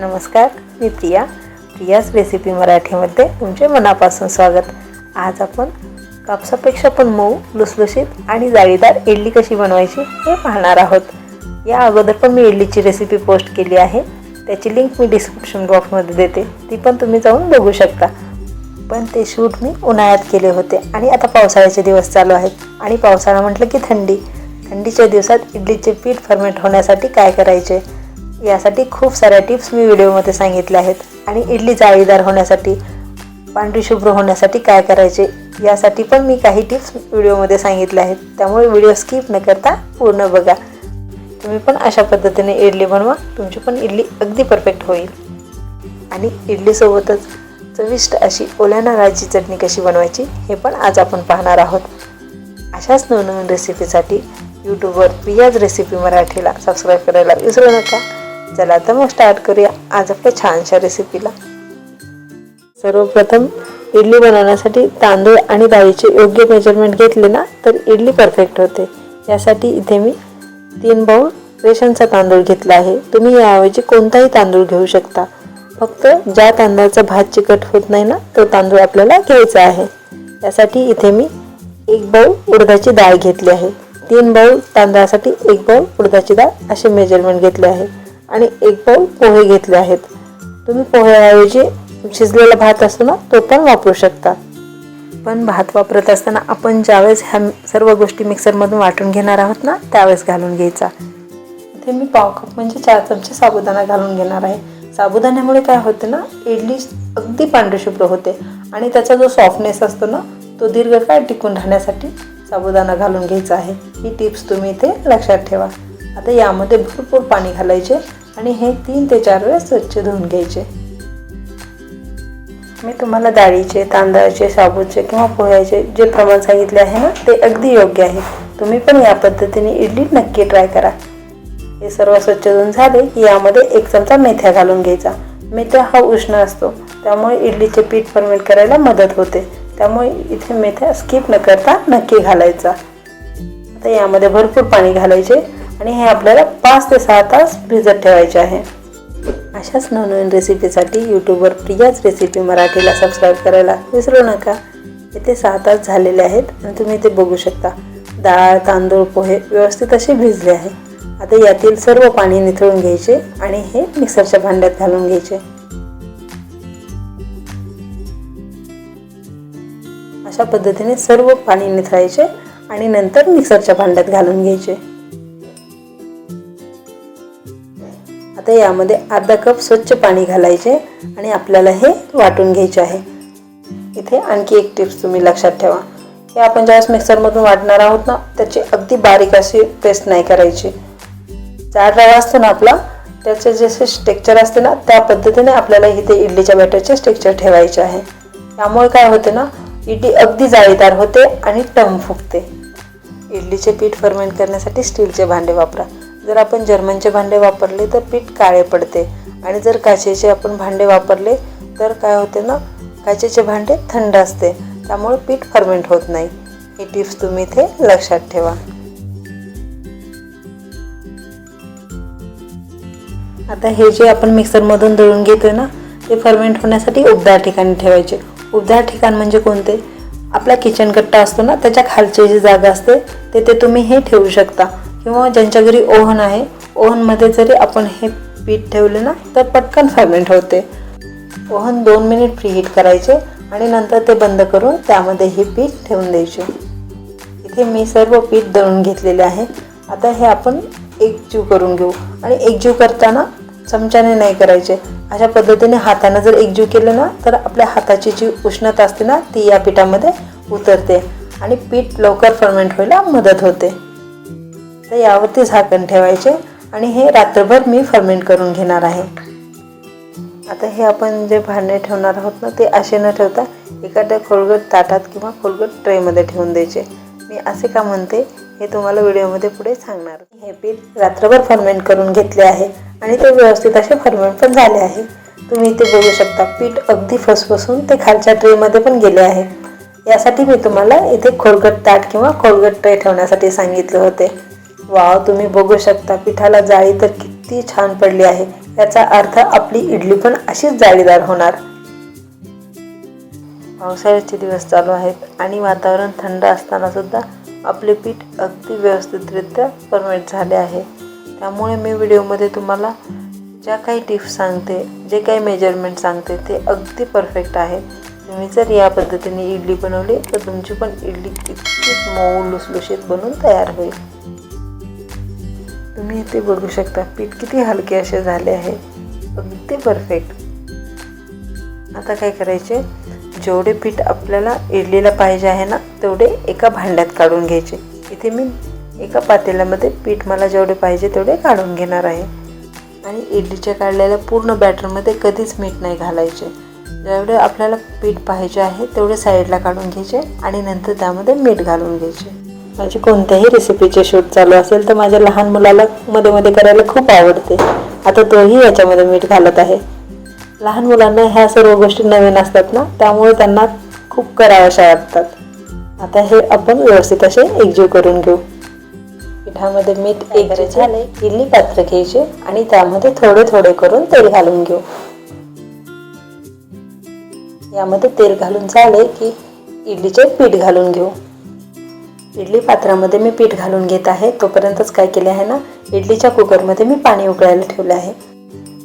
नमस्कार मी प्रिया. प्रियाच रेसिपी मराठीमध्ये तुमचे मनापासून स्वागत. आज आपण कापसापेक्षा पण मऊ लुसलुशीत आणि जाळीदार इडली कशी बनवायची हे पाहणार आहोत. या अगोदर पण मी इडलीची रेसिपी पोस्ट केली आहे. त्याची लिंक मी डिस्क्रिप्शन बॉक्समध्ये देते. ती पण तुम्ही जाऊन बघू शकता. पण ते शूट मी उन्हाळ्यात केले होते आणि आता पावसाळ्याचे दिवस चालू आहेत. आणि पावसाळा म्हटलं की थंडी. थंडीच्या दिवसात इडलीचे पीठ फर्मेंट होण्यासाठी काय करायचे? यासाठी खूप साऱ्या टिप्स मी व्हिडिओमध्ये सांगितल्या आहेत. आणि इडली जाळीदार होण्यासाठी पांढरी शुभ्र होण्यासाठी काय करायचे यासाठी पण मी काही टिप्स व्हिडिओमध्ये सांगितल्या आहेत. त्यामुळे व्हिडिओ स्किप न करता पूर्ण बघा. तुम्ही पण अशा पद्धतीने इडली बनवा तुमची पण इडली अगदी परफेक्ट होईल. आणि इडलीसोबतच चविष्ट अशी ओल्या नारळाची चटणी कशी बनवायची हे पण आज आपण पाहणार आहोत. अशाच नवनवीन रेसिपीसाठी यूट्यूबवर प्रियाज रेसिपी मराठीला सबस्क्राईब करायला विसरू नका. चला तर मग स्टार्ट करूया. आज आपल्या छानशा रेसिपीला सर्वप्रथम इडली बनवण्यासाठी तांदूळ आणि डाळीचे योग्य मेजरमेंट घेतले ना तर इडली परफेक्ट होते. यासाठी इथे मी तीन बाऊल रेशनचा तांदूळ घेतला आहे. तुम्ही याऐवजी कोणताही तांदूळ घेऊ शकता. फक्त ज्या तांदळाचा भात चिकट होत नाही ना तो तांदूळ आपल्याला घ्यायचा आहे. यासाठी इथे मी एक बाऊल उडदाची डाळ घेतली आहे. तीन बाऊल तांदळासाठी एक बाऊल उडदाची डाळ असे मेजरमेंट घेतले आहे. आणि एक पाऊल पोहे घेतले आहेत. तुम्ही पोह्याऐवजी शिजलेला भात असतो ना तो पण वापरू शकता. पण भात वापरत असताना आपण ज्यावेळेस ह्या सर्व गोष्टी मिक्सरमधून वाटून घेणार आहोत ना त्यावेळेस घालून घ्यायचा. इथे मी पाव कप म्हणजे चार चमचे साबुदाणा घालून घेणार आहे. साबुदाण्यामुळे काय होते ना इडली अगदी पांढरीशुभ्र होते आणि त्याचा जो सॉफ्टनेस असतो ना तो दीर्घकाळ टिकून राहण्यासाठी साबुदाणा घालून घ्यायचा आहे. ही टिप्स तुम्ही इथे लक्षात ठेवा. आता यामध्ये भरपूर पाणी घालायचे आणि हे तीन ते चार वेळेस स्वच्छ धुवून घ्यायचे. मी तुम्हाला डाळीचे तांदळाचे साबूचे किंवा पोह्याचे जे प्रमाण सांगितले आहे ना ते अगदी योग्य आहे. तुम्ही पण या पद्धतीने इडली नक्की ट्राय करा. हे सर्व स्वच्छ धुवून झाले की यामध्ये एक चमचा मेथ्या घालून घ्यायचा. मेथ्या हा उष्ण असतो. त्यामुळे इडलीचे पीठ फर्मेंट करायला मदत होते. त्यामुळे इथे मेथ्या स्किप न करता नक्की घालायचा. आता यामध्ये भरपूर पाणी घालायचे. आणि हे आपल्याला पाच ते सहा तास भिजत ठेवायचे आहे. अशाच नवनवीन रेसिपीसाठी यूट्यूबवर प्रियाच रेसिपी मराठीला सबस्क्राईब करायला विसरू नका. इथे सहा तास झालेले आहेत आणि तुम्ही इथे बघू शकता. डाळ तांदूळ पोहे व्यवस्थित असे भिजले आहे. आता यातील सर्व पाणी निथळून घ्यायचे आणि हे मिक्सरच्या भांड्यात घालून घ्यायचे. अशा पद्धतीने सर्व पाणी निथळायचे आणि नंतर मिक्सरच्या भांड्यात घालून घ्यायचे. आता यामध्ये अर्धा कप स्वच्छ पाणी घालायचे आणि आपल्याला हे वाटून घ्यायचे आहे. इथे आणखी एक टिप्स तुम्ही लक्षात ठेवा. हे आपण ज्यावेळेस मिक्सरमधून वाटणार आहोत ना त्याची अगदी बारीक अशी पेस्ट नाही करायची. जाड रवा असतो ना आपला त्याचे जसे स्टेक्चर असते ना त्या पद्धतीने आपल्याला इथे इडलीच्या बॅटरचे स्टेक्चर ठेवायचे आहे. त्यामुळे काय होते ना इडली अगदी जाळीदार होते आणि टम फुगते. इडलीचे पीठ फर्मेंट करण्यासाठी स्टीलचे भांडे वापरा. जर आपण जर्मनचे भांडे वापरले तर पीठ काळे पडते. आणि जर काचेचे आपण भांडे वापरले तर काय होते ना काचेचे भांडे थंड असते. त्यामुळे पीठ फर्मेंट होत नाही. ही टिप्स तुम्ही इथे लक्षात ठेवा. आता हे जे आपण मिक्सरमधून दळून घेतोय ना ते फर्मेंट होण्यासाठी उबदार ठिकाणी ठेवायचे. उबदार ठिकाण म्हणजे कोणते? आपला किचन कट्टा असतो ना त्याच्या खालची जी जागा असते तिथे तुम्ही हे ठेवू शकता. किंवा ज्यांच्या घरी ओव्हन आहे ओव्हनमध्ये जरी आपण हे पीठ ठेवले ना तर पटकन फर्मेंट होते. ओव्हन दोन मिनिट प्रीहीट करायचे आणि नंतर ते बंद करून त्यामध्ये हे पीठ ठेवून द्यायचे. इथे मी सर्व पीठ दळून घेतलेले आहे. आता हे आपण एकजीव करून घेऊ. आणि एकजीव करताना चमच्याने नाही करायचे. अशा पद्धतीने हाताने जर एकजीव केलं ना तर आपल्या हाताची जी उष्णता असते ना ती या पिठामध्ये उतरते. आणि पीठ लवकर फर्मेंट व्हायला मदत होते. तर यावरती झाकण ठेवायचे आणि हे रात्रभर मी फर्मेंट करून घेणार आहे. आता हे आपण जे भांडे ठेवणार आहोत ना ते असे न ठेवता एखाद्या खोलगट ताटात किंवा खोलगट ट्रेमध्ये ठेवून द्यायचे. मी असे का म्हणते हे तुम्हाला व्हिडिओमध्ये पुढे सांगणार. हे पीठ रात्रभर फर्मेंट करून घेतले आहे आणि ते व्यवस्थित असे फर्मेंट पण झाले आहे. तुम्ही इथे बघू शकता पीठ अगदी फसफसून ते खालच्या ट्रेमध्ये पण गेले आहे. यासाठी मी तुम्हाला इथे खोलगट ताट किंवा खोलगट ट्रे ठेवण्यासाठी सांगितले होते. वाव तुम्ही बघू शकता पिठाला जाळी तर किती छान पडली आहे. याचा अर्थ आपली इडली पण अशीच जाळीदार होणार. पावसाळ्याचे दिवस चालू आहेत आणि वातावरण थंड असताना सुद्धा आपले पीठ अगदी व्यवस्थितरित्या परमेट झाले आहे. त्यामुळे मी व्हिडिओमध्ये तुम्हाला ज्या काही टिप्स सांगते जे काही मेजरमेंट सांगते ते अगदी परफेक्ट आहे. तुम्ही जर या पद्धतीने इडली बनवली तर तुमची पण इडली इतकीच मऊ लुसलुशीत बनून तयार होईल. तुम्ही इथे बघू शकता पीठ किती हलके असे झाले आहे. अगदी परफेक्ट आता काय करायचे? जेवढे पीठ आपल्याला इडलीला पाहिजे आहे ना तेवढे एका भांड्यात काढून घ्यायचे. इथे मी एका पातेल्यामध्ये पीठ मला जेवढे पाहिजे तेवढे काढून घेणार आहे. आणि इडलीच्या काढलेल्या पूर्ण बॅटरमध्ये कधीच मीठ नाही घालायचे. जेवढे आपल्याला पीठ पाहिजे आहे तेवढे साईडला काढून घ्यायचे आणि नंतर त्यामध्ये मीठ घालून घ्यायचे. माझी कोणत्याही रेसिपीचे शूट चालू असेल तर माझ्या लहान मुलाला मध्ये मध्ये करायला खूप आवडते. आता तोही याच्यामध्ये मीठ घालत आहे. लहान मुलांना ह्या सर्व गोष्टी नवीन असतात ना त्यामुळे त्यांना खूप कराव्याशा वाटतात. आता हे आपण व्यवस्थित असे एकजीव करून घेऊ. पिठामध्ये मीठ एकजीव झाले इडली पात्र घ्यायचे आणि त्यामध्ये थोडे थोडे करून तेल घालून घेऊ. यामध्ये तेल घालून झाले की इडलीचे पीठ घालून घेऊ. इडली पात्रामध्ये मी पीठ घालून घेत आहे. तोपर्यंतच काय केले आहे ना इडलीच्या कुकरमध्ये मी पाणी उकळायला ठेवले आहे.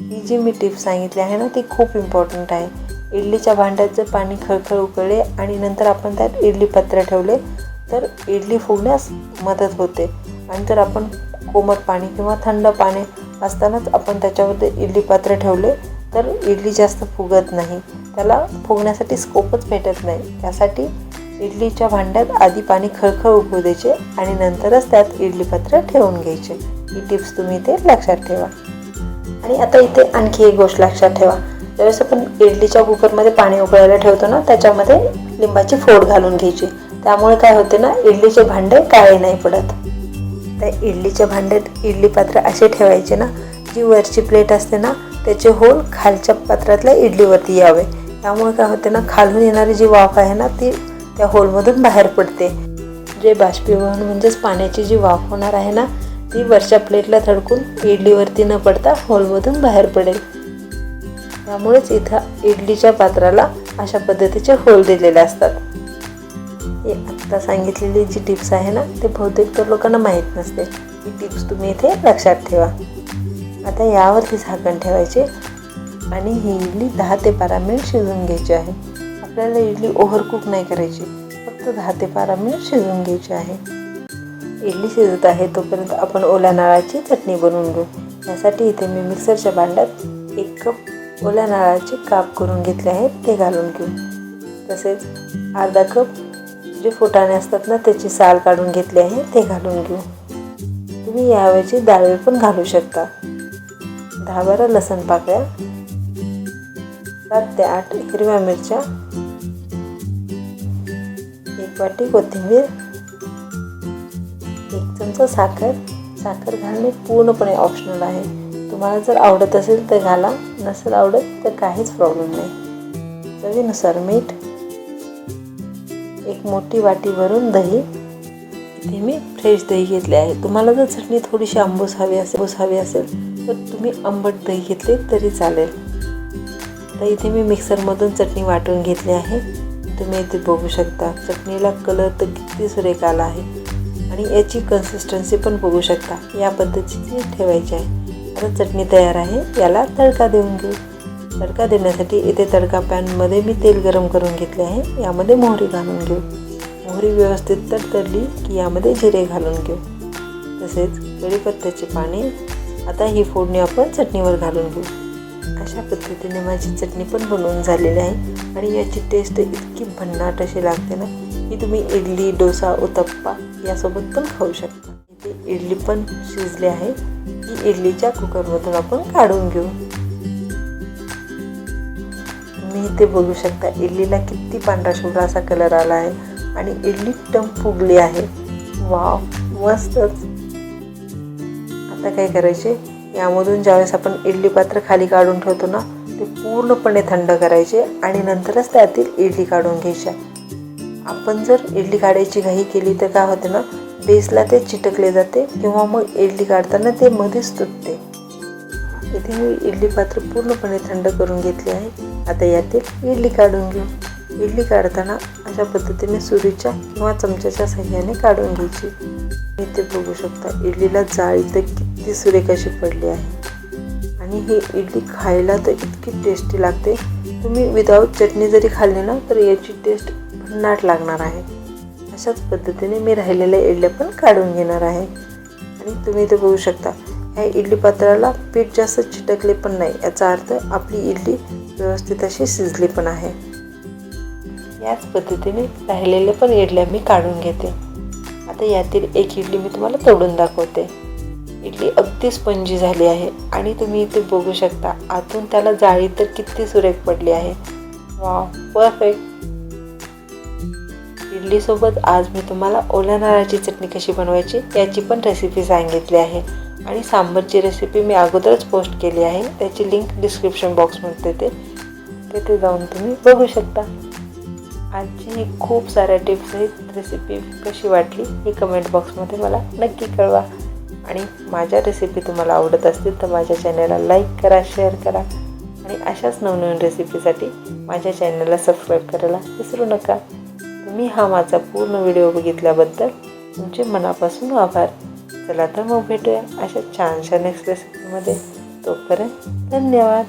ही जी मी टिप सांगितली आहे ना ती खूप इम्पॉर्टंट आहे. इडलीच्या भांड्यात जर पाणी खळखळ उकळले आणि नंतर आपण त्यात इडली पत्र ठेवले तर इडली फुगण्यास मदत होते. आणि जर आपण कोमट पाणी किंवा थंड पाणी असतानाच आपण त्याच्यामध्ये इडली पात्र ठेवले तर इडली जास्त फुगत नाही. त्याला फुगण्यासाठी स्कोपच भेटत नाही. त्यासाठी इडलीच्या भांड्यात आधी पाणी खळखळ उकळू द्यायचे आणि नंतरच त्यात इडली पात्र ठेवून घ्यायचे. ही टिप्स तुम्ही ते लक्षात ठेवा. आणि आता इथे आणखी एक गोष्ट लक्षात ठेवा. ज्यावेळेस आपण इडलीच्या कुकरमध्ये पाणी उकळायला ठेवतो ना त्याच्यामध्ये लिंबाची फोड घालून घ्यायची. त्यामुळे काय होते ना इडलीचे भांडे काळे नाही पडत. त्या इडलीच्या भांड्यात इडली पात्र असे ठेवायचे ना जी वरची प्लेट असते ना त्याचे होल खालच्या पात्रातल्या इडलीवरती यावे. त्यामुळे काय होते ना खालून येणारी जी वाफ आहे ना ती त्या होलमधून बाहेर पडते. जे बाष्पीभवन म्हणजेच पाण्याची जी वाफ होणार आहे ना ती वरच्या प्लेटला थडकून इडलीवरती न पडता होलमधून बाहेर पडेल. त्यामुळेच इथं इडलीच्या पात्राला अशा पद्धतीचे होल दिलेले असतात. हे आत्ता सांगितलेली जी टिप्स आहे ना ते बहुतेक तर लोकांना माहीत नसते. ही टिप्स तुम्ही इथे लक्षात ठेवा. आता यावरती झाकण ठेवायचे आणि ही इडली दहा ते बारा मिनिट शिजून घ्यायची आहे. आपल्याला इडली ओव्हरकुक नाही करायची. फक्त दहा ते बारा मिनिट शिजवून घ्यायची आहे. इडली शिजत आहे तोपर्यंत आपण ओल्या नारळाची चटणी बनवून घेऊ. यासाठी इथे मी मिक्सरच्या भांड्यात एक कप ओल्या नारळाचे काप करून घेतले आहेत ते घालून घेऊ. तसेच अर्धा कप जे फुटाणे असतात ना त्याची साल काढून घेतली आहे ते घालून घेऊ. तुम्ही यावेळी डाळी पण घालू शकता. दहा बारा लसण पाकळ्या सात ते आठ हिरव्या मिरच्या एक वाटी कोथिंबीर एक चमचा साखर. साखर घालणे पूर्णपणे ऑप्शनल आहे. तुम्हाला जर आवडत असेल तर घाला. नसेल आवडत तर काहीच प्रॉब्लेम नाही. चवीनुसार मीठ एक मोठी वाटी भरून दही. इथे मी फ्रेश दही घेतले आहे. तुम्हाला जर चटणी थोडीशी आंबूस हवी असेल आंबूस हवी असेल तर तुम्ही आंबट दही घेतले तरी चालेल. तर इथे मी मिक्सरमधून चटणी वाटून घेतली आहे. तुम्ही इथे बघू शकता. चटणीला कलर तर किती सुरेख आला आहे. आणि याची कन्सिस्टन्सी पण बघू शकता. या पद्धतीची ठेवायची आहे. आता चटणी तयार आहे. याला तडका देऊन घेऊ. तडका देण्यासाठी इथे तडका पॅनमध्ये मी तेल गरम करून घेतले आहे. यामध्ये मोहरी घालून घेऊ. मोहरी व्यवस्थित तडतडली की यामध्ये जिरे घालून घेऊ. तसेच कढीपत्त्याचे पाने. आता ही फोडणी आपण चटणीवर घालून घेऊ. अशा पद्धतीने माझी चटणी पण बनवून झालेली आहे. आणि याची टेस्ट इतकी भन्नाट अशी लागते ना की तुम्ही इडली डोसा उत्तप्पा यासोबत पण खाऊ शकता. इथे इडली पण शिजली आहे. ही इडलीच्या कुकरमधून आपण काढून घेऊ. तुम्ही इथे बघू शकता इडलीला किती पांढरा शुभ्रा असा कलर आला आहे. आणि इडली टम फुगली आहे. वाव मस्तच. आता काय करायचे? यामधून ज्यावेळेस आपण इडली पात्र खाली काढून ठेवतो ना ते पूर्णपणे थंड करायचे आणि नंतरच त्यातील इडली काढून घ्यायच्या. आपण जर इडली काढायची घाई केली तर काय होते ना बेसला ते चिटकले जाते किंवा मग इडली काढताना ते मध्येच तुटते. इथे मी इडली पात्र पूर्णपणे थंड करून घेतले आहे. आता यातील इडली काढून घेऊ. इडली काढताना अशा पद्धतीने सुरीच्या किंवा चमच्याच्या सहाय्याने काढून घ्यायची. इथे बघू शकता इडलीला जाळी तर किती सुरेख अशी पडली आहे? आणि ही इडली खायला तर इतकी टेस्टी लागते. तुम्ही विदाऊट चटणी जरी खाल्ली ना तर याची टेस्ट भन्नाट लागणार आहे. अशाच पद्धतीने मी राहिलेल्या इडल्या पण काढून घेणार आहे. आणि तुम्ही इथे बघू शकता ह्या इडली पात्राला पीठ जास्त चिटकले पण नाही. याचा अर्थ आपली इडली व्यवस्थित अशी शिजली पण आहे. याच पद्धतीने राहिलेले पण इडल्या मी काढून घेते. आता यातील एक इडली मी तुम्हाला तोडून दाखवते. इडली अगदी स्पंजी झाली आहे. आणि तुम्ही इथे बघू शकता आतून त्याला जाळी तर किती सुरेख पडली आहे. वा परफेक्ट इडलीसोबत आज मी तुम्हाला ओल्या नारळाची चटणी कशी बनवायची याची पण रेसिपी सांगितली आहे. आणि सांबरची रेसिपी मी अगोदरच पोस्ट केली आहे. त्याची लिंक डिस्क्रिप्शन बॉक्समध्ये देते. तिथे जाऊन तुम्ही बघू शकता. आजची ही खूप साऱ्या टिप्स आहेत. रेसिपी कशी वाटली ही कमेंट बॉक्समध्ये मला नक्की कळवा. आणि माझ्या रेसिपी तुम्हाला आवडत असतील तर माझ्या चॅनलला लाईक करा शेअर करा. आणि अशाच नवनवीन रेसिपीसाठी माझ्या चॅनलला सबस्क्राईब करायला विसरू नका. तुम्ही हा माझा पूर्ण व्हिडिओ बघितल्याबद्दल तुमचे मनापासून आभार. चला तर मग भेटूया अशा छानशा नेक्स्ट रेसिपीमध्ये तोपर्यंत धन्यवाद.